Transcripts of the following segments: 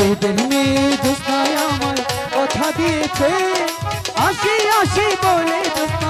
সেদিন মেয়ে জোস্তায় আমার কথা দিয়েছে। আসি আসি বলে জোস্তা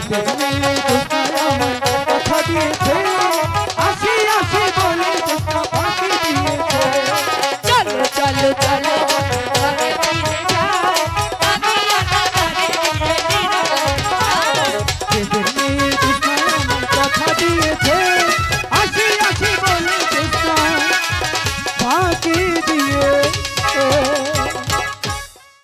বলতে কথা দিয়েছে আসি আসি বলে ফাঁকি দিয়েছে চলো চলো চলো কথা দিয়েছে আসি আসি বলে ফাঁকি দিয়ে